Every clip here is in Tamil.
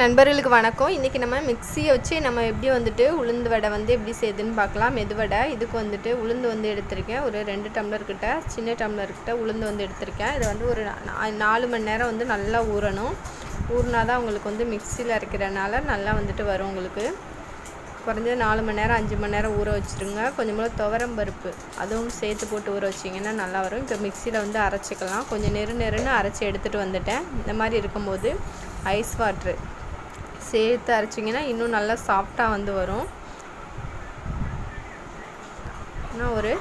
நண்பர்களுக்கு வணக்கம். இன்றைக்கி நம்ம மிக்சியை வச்சு நம்ம எப்படி வந்துட்டு உளுந்து வடை வந்து எப்படி செய்யுதுன்னு பார்க்கலாம். மெதுவடை இதுக்கு வந்துட்டு உளுந்து வந்து எடுத்திருக்கேன். ஒரு ரெண்டு டம்ளர்கிட்ட சின்ன டம்ளர்கிட்ட உளுந்து வந்து எடுத்திருக்கேன். இதை வந்து ஒரு நாலு மணி நேரம் வந்து நல்லா ஊறணும். ஊறினா தான் உங்களுக்கு வந்து மிக்சியில் அரைக்கிறனால நல்லா வந்துட்டு வரும் உங்களுக்கு. குறைஞ்சது நாலு மணி நேரம் அஞ்சு மணி நேரம் ஊற வச்சுருங்க. கொஞ்சமாக துவரம் பருப்பு அதுவும் சேர்த்து போட்டு ஊற வச்சிங்கன்னா நல்லா வரும். இப்போ மிக்சியில் வந்து அரைச்சிக்கலாம். கொஞ்சம் நெரு நெருன்னு அரைச்சி எடுத்துகிட்டு வந்துட்டேன். இந்த மாதிரி இருக்கும்போது ஐஸ் வாட்ரு. சேர்த்து அரைச்சிங்கன்னா இன்னும் நல்லா சாஃப்டாக வந்து வரும். இன்னும் ஒரு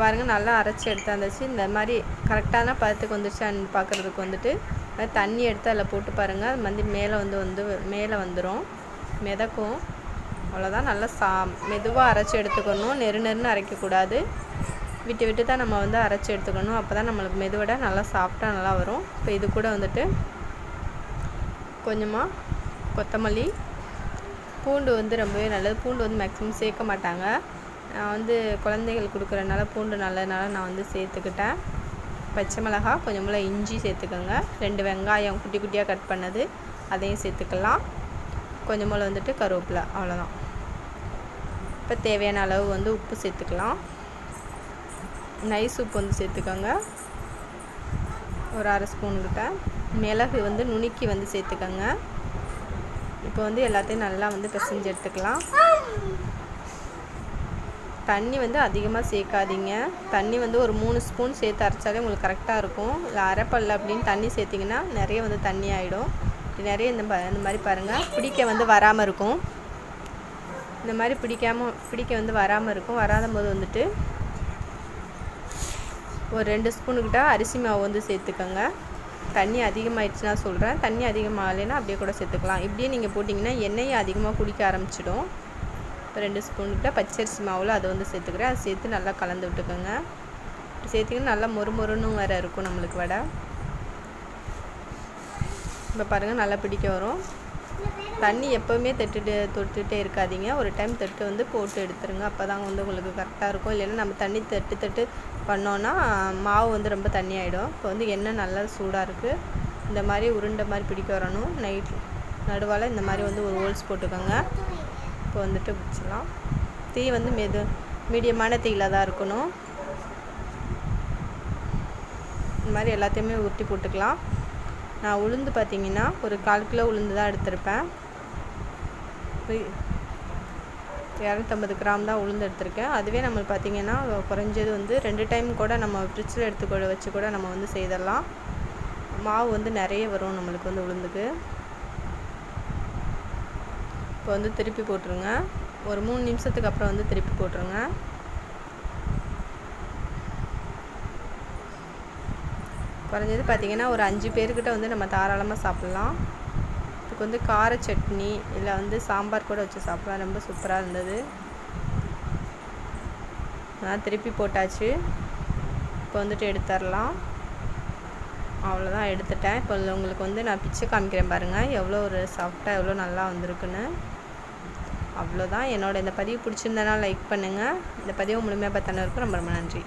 பாருங்கள் நல்லா அரைச்சி எடுத்தாந்துச்சு இந்த மாதிரி கரெக்டான பதத்துக்கு வந்துச்சான்னு பார்க்குறதுக்கு வந்துட்டு தண்ணி எடுத்து அதில் போட்டு பாருங்கள் அது வந்து மேலே வந்து வந்து மேலே வந்துடும் மிதக்கும். அவ்வளோதான் நல்லா சா மெதுவாக அரைச்சி எடுத்துக்கணும். நெரு நெருன்னு அரைக்கக்கூடாது. விட்டு விட்டு தான் நம்ம வந்து அரைச்சி எடுத்துக்கணும். அப்போ தான் நம்மளுக்கு மெதுவடை நல்லா சாஃப்டாக நல்லா வரும். இப்போ இது கூட வந்துட்டு கொஞ்சமாக கொத்தமல்லி. பூண்டு வந்து ரொம்பவே நல்லது. பூண்டு வந்து மேக்ஸிமம் சேர்க்க மாட்டாங்க. நான் வந்து குழந்தைகள் கொடுக்குறனால பூண்டு நல்லதுனால நான் வந்து சேர்த்துக்கிட்டேன். பச்சை மிளகா கொஞ்சம் போல் இஞ்சி சேர்த்துக்கோங்க. ரெண்டு வெங்காயம் குட்டி குட்டியாக கட் பண்ணது அதையும் சேர்த்துக்கலாம். கொஞ்சம் போல் வந்துட்டு கருவேப்பிலை அவ்வளோதான் இப்போ தேவையான அளவு வந்து உப்பு சேர்த்துக்கலாம். நைஸ் உப்பு வந்து சேர்த்துக்கோங்க. ஒரு அரை ஸ்பூன்கிட்ட மிளகு வந்து நுணுக்கி வந்து சேர்த்துக்கோங்க. இப்போ வந்து எல்லாத்தையும் நல்லா வந்து பிசைஞ்சு எடுத்துக்கலாம். தண்ணி வந்து அதிகமாக சேர்க்காதீங்க. தண்ணி வந்து ஒரு மூணு ஸ்பூன் சேர்த்து அரைச்சாலே உங்களுக்கு கரெக்டாக இருக்கும். இல்லை அரைப்பல்ல அப்படின்னு தண்ணி சேர்த்திங்கன்னா நிறைய வந்து தண்ணி ஆகிடும் நிறைய இந்த இந்த மாதிரி பாருங்கள் பிடிக்க வந்து வராமல் இருக்கும். இந்த மாதிரி பிடிக்காமல் பிடிக்க வந்து வராமல் இருக்கும். வராத போது வந்துட்டு ஒரு ரெண்டு ஸ்பூனுக்கிட்ட அரிசி மாவு வந்து சேர்த்துக்கோங்க. தண்ணி அதிகமாகிடுச்சுன்னா சொல்கிறேன் தண்ணி அதிகமாகலைன்னா அப்படியே கூட சேர்த்துக்கலாம். இப்படியே நீங்கள் போட்டிங்கன்னா எண்ணெயை அதிகமாக குடிக்க ஆரம்பிச்சிடும். இப்போ ரெண்டு ஸ்பூனுக்கிட்ட பச்சரிசி மாவில் அதை வந்து சேர்த்துக்கிறேன். அதை சேர்த்து நல்லா கலந்து விட்டுக்கோங்க. சேர்த்திங்கன்னா நல்லா மொறு மொறுன்னு வேறு இருக்கும் நம்மளுக்கு வடை. இப்போ பாருங்கள் நல்லா பிடிக்க வரும். தண்ணி எப்போவுமே தட்டுட்டு தொட்டுகிட்டே இருக்காதீங்க. ஒரு டைம் தட்டு வந்து போட்டு எடுத்துருங்க. அப்போ தான் வந்து உங்களுக்கு கரெக்டாக இருக்கும். இல்லைன்னா நம்ம தண்ணி தட்டு தட்டு பண்ணோன்னா மாவு வந்து ரொம்ப தண்ணி ஆகிடும் இப்போ வந்து எண்ணெய் நல்லா சூடாக இருக்குது இந்த மாதிரி உருண்டை மாதிரி பிடிக்க வரணும். நைட் நடுவால் இந்த மாதிரி வந்து ஒரு ஹோல்ஸ் போட்டுக்கோங்க. இப்போ வந்துட்டு பிடிச்சிடலாம் தீ வந்து மெது மீடியமான தீயில் தான் இருக்கணும். இந்த மாதிரி எல்லாத்தையுமே உருட்டி போட்டுக்கலாம். நான் உளுந்து பார்த்தீங்கன்னா ஒரு கால் கிலோ உளுந்து தான் எடுத்திருப்பேன். இரநூத்தம்பது கிராம் தான் உளுந்து எடுத்திருக்கேன். அதுவே நம்ம பார்த்தீங்கன்னா குறைஞ்சது வந்து ரெண்டு டைம் கூட நம்ம ஃப்ரிட்ஜில் எடுத்து கூட வச்சு கூட நம்ம வந்து செய்திடலாம் மாவு வந்து நிறைய வரும் நம்மளுக்கு வந்து உளுந்துக்கு. இப்போ வந்து திருப்பி போட்டுருங்க. ஒரு மூணு நிமிஷத்துக்கு அப்புறம் வந்து திருப்பி போட்டுருங்க. குறைஞ்சது பார்த்திங்கன்னா ஒரு அஞ்சு பேர்கிட்ட வந்து நம்ம தாராளமாக சாப்பிட்லாம். இதுக்கு வந்து கார சட்னி இல்லை வந்து சாம்பார் கூட வச்சு சாப்பிட்லாம். ரொம்ப சூப்பராக இருந்தது. நான் திருப்பி போட்டாச்சு. இப்போ வந்துட்டு எடுத்துடலாம் அவ்வளோதான் எடுத்துட்டேன். இப்போ உங்களுக்கு வந்து நான் பிச்சை காமிக்கிறேன் பாருங்கள் எவ்வளோ ஒரு சாஃப்டாக எவ்வளோ நல்லா வந்திருக்குன்னு. அவ்வளோதான் என்னோட இந்த பதிவு பிடிச்சிருந்தனா லைக் பண்ணுங்கள் இந்த பதிவு முழுமையாக பார்த்தனருக்கு ரொம்ப ரொம்ப நன்றி.